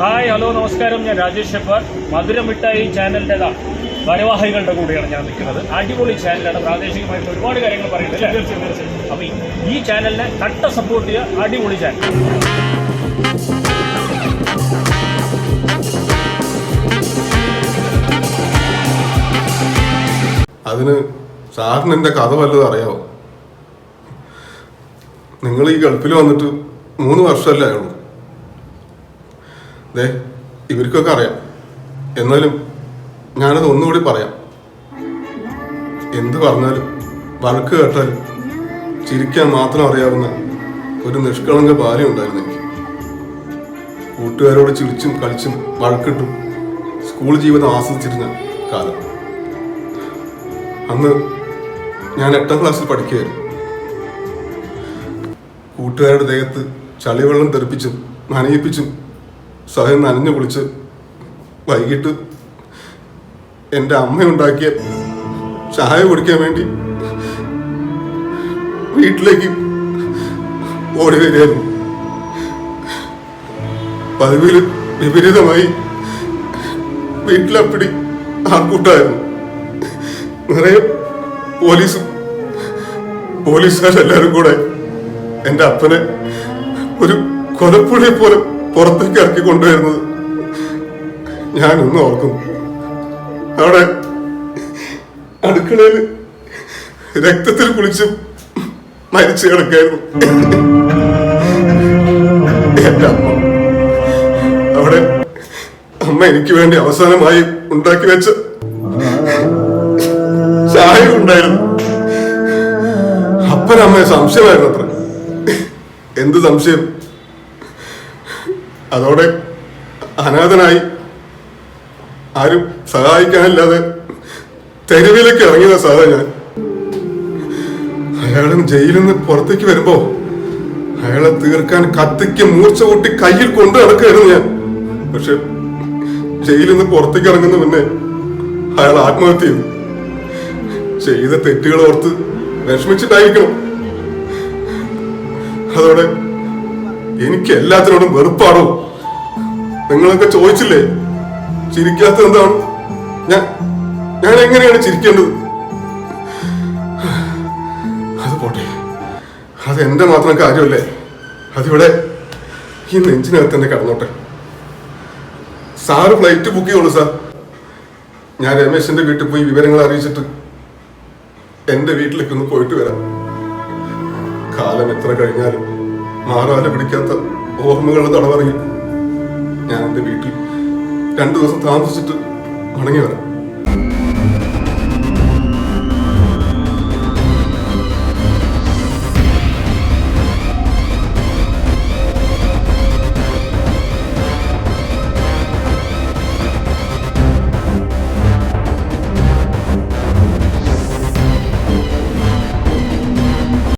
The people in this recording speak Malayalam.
ഹായ് ഹലോ നമസ്കാരം. ഞാൻ രാജേഷ് ഷെപ്പർ മധുരമിഠായി ചാനലിന്റെതാ ഭാരവാഹികളുടെ കൂടെയാണ് ഞാൻ നിൽക്കുന്നത്. അടിപൊളി ചാനലാണ് പ്രാദേശികമായിട്ട് ഒരുപാട് കാര്യങ്ങൾ പറയുന്നത് അല്ലേ? അപ്പോൾ ഈ ചാനലിനെ കട്ട സപ്പോർട്ട് ചെയ്യുക അടിപൊളി ചാനൽ അതിന് സാറിന് എന്റെ കഥ വല്ലതും അറിയാമോ നിങ്ങൾ ഈ ഗൾഫിൽ വന്നിട്ട് മൂന്ന് വർഷമല്ലേ ആയുള്ളൂ. ദേ ഇവർക്കൊക്കെ അറിയാം. എന്നാലും ഞാനത് ഒന്നുകൂടി പറയാം. എന്ത് പറഞ്ഞാലും വഴക്ക് കേട്ടാലും ചിരിക്കാൻ മാത്രം അറിയാവുന്ന ഒരു നിഷ്കളങ്ക ബാല്യം ഉണ്ടായിരുന്നു എനിക്ക്. കൂട്ടുകാരോട് ചിരിച്ചും കളിച്ചും വഴക്കിട്ടും സ്കൂൾ ജീവിതം ആസ്വദിച്ചിരുന്ന കാലം. അന്ന് ഞാൻ എട്ടാം ക്ലാസ്സിൽ പഠിക്കുകയായിരുന്നു. കൂട്ടുകാരുടെ ദേഹത്ത് ചളിവെള്ളം തെറിപ്പിച്ചും നനയിപ്പിച്ചും സ്വയം നനഞ്ഞു കുളിച്ച് വൈകിട്ട് എന്റെ അമ്മ ഉണ്ടാക്കിയ ചായ കുടിക്കാൻ വേണ്ടി വീട്ടിലേക്ക് ഓടി വരികയായിരുന്നു. പതിവിൽ വിപരീതമായി വീട്ടിലപ്പിടി ആൾക്കൂട്ടായിരുന്നു നിറയെ പോലീസും പോലീസുകാരെല്ലാവരും കൂടെ എന്റെ അപ്പനെ ഒരു കൊലപ്പുഴയെ പോലെ പുറത്തേക്ക് ഇറക്കി കൊണ്ടുവരുന്നത്. ഞാനൊന്നും ഓർക്കുന്നു അവിടെ അടുക്കളയിൽ രക്തത്തിൽ കുളിച്ച് മരിച്ചു കിടക്കായിരുന്നു. എന്റെ അമ്മ. അവിടെ അമ്മ എനിക്ക് വേണ്ടി അവസാനമായി ഉണ്ടാക്കി വെച്ച ചായ ഉണ്ടായിരുന്നു. അപ്പനമ്മയെ സംശയമായിരുന്നു അത്ര എന്ത് സംശയം? അതോടെ അനാഥനായി ആരും സഹായിക്കാനില്ലാതെ തെരുവിലേക്ക് ഇറങ്ങിയതാ സാധാ ഞാൻ. അയാളും ജയിലിൽ നിന്ന് പുറത്തേക്ക് വരുമ്പോ അയാളെ തീർക്കാൻ കത്തിക്ക് മൂർച്ച കൂട്ടി കയ്യിൽ കൊണ്ടു നടക്കുകയായിരുന്നു ഞാൻ. പക്ഷെ ജയിലിൽ നിന്ന് പുറത്തേക്ക് ഇറങ്ങുന്ന മുന്നേ അയാൾ ആത്മഹത്യ ചെയ്തു. ചെയ്ത തെറ്റുകൾ ഓർത്ത് വിഷമിച്ചിട്ടായിരിക്കണം. അതോടെ എനിക്ക് എല്ലാത്തിനോടും വെറുപ്പാണോ? നിങ്ങളൊക്കെ ചോദിച്ചില്ലേ? ചിരിക്കാത്ത എന്താണ്? ഞാൻ ഞാൻ എങ്ങനെയാണ് ചിരിക്കേണ്ടത്? അത് പോട്ടെ. അത് എന്റെ മാത്രം കാര്യമല്ലേ? അതിവിടെ ഈ നെഞ്ചിനകത്ത് തന്നെ കടന്നോട്ടെ. സാറ് ഫ്ലൈറ്റ് ബുക്ക് ചെയ്യുള്ളൂ സാർ. ഞാൻ രമേശിന്റെ വീട്ടിൽ പോയി വിവരങ്ങൾ അറിയിച്ചിട്ട് എന്റെ വീട്ടിലേക്ക് ഒന്ന് പോയിട്ട് വരാം. കാലം എത്ര കഴിഞ്ഞാലും മാറാതെ പിടിക്കാത്ത ഓർമ്മകളുടെ തടവറയിൽ ഞാൻ എന്റെ വീട്ടിൽ രണ്ടു ദിവസം താമസിച്ചിട്ട് മടങ്ങി വരാം.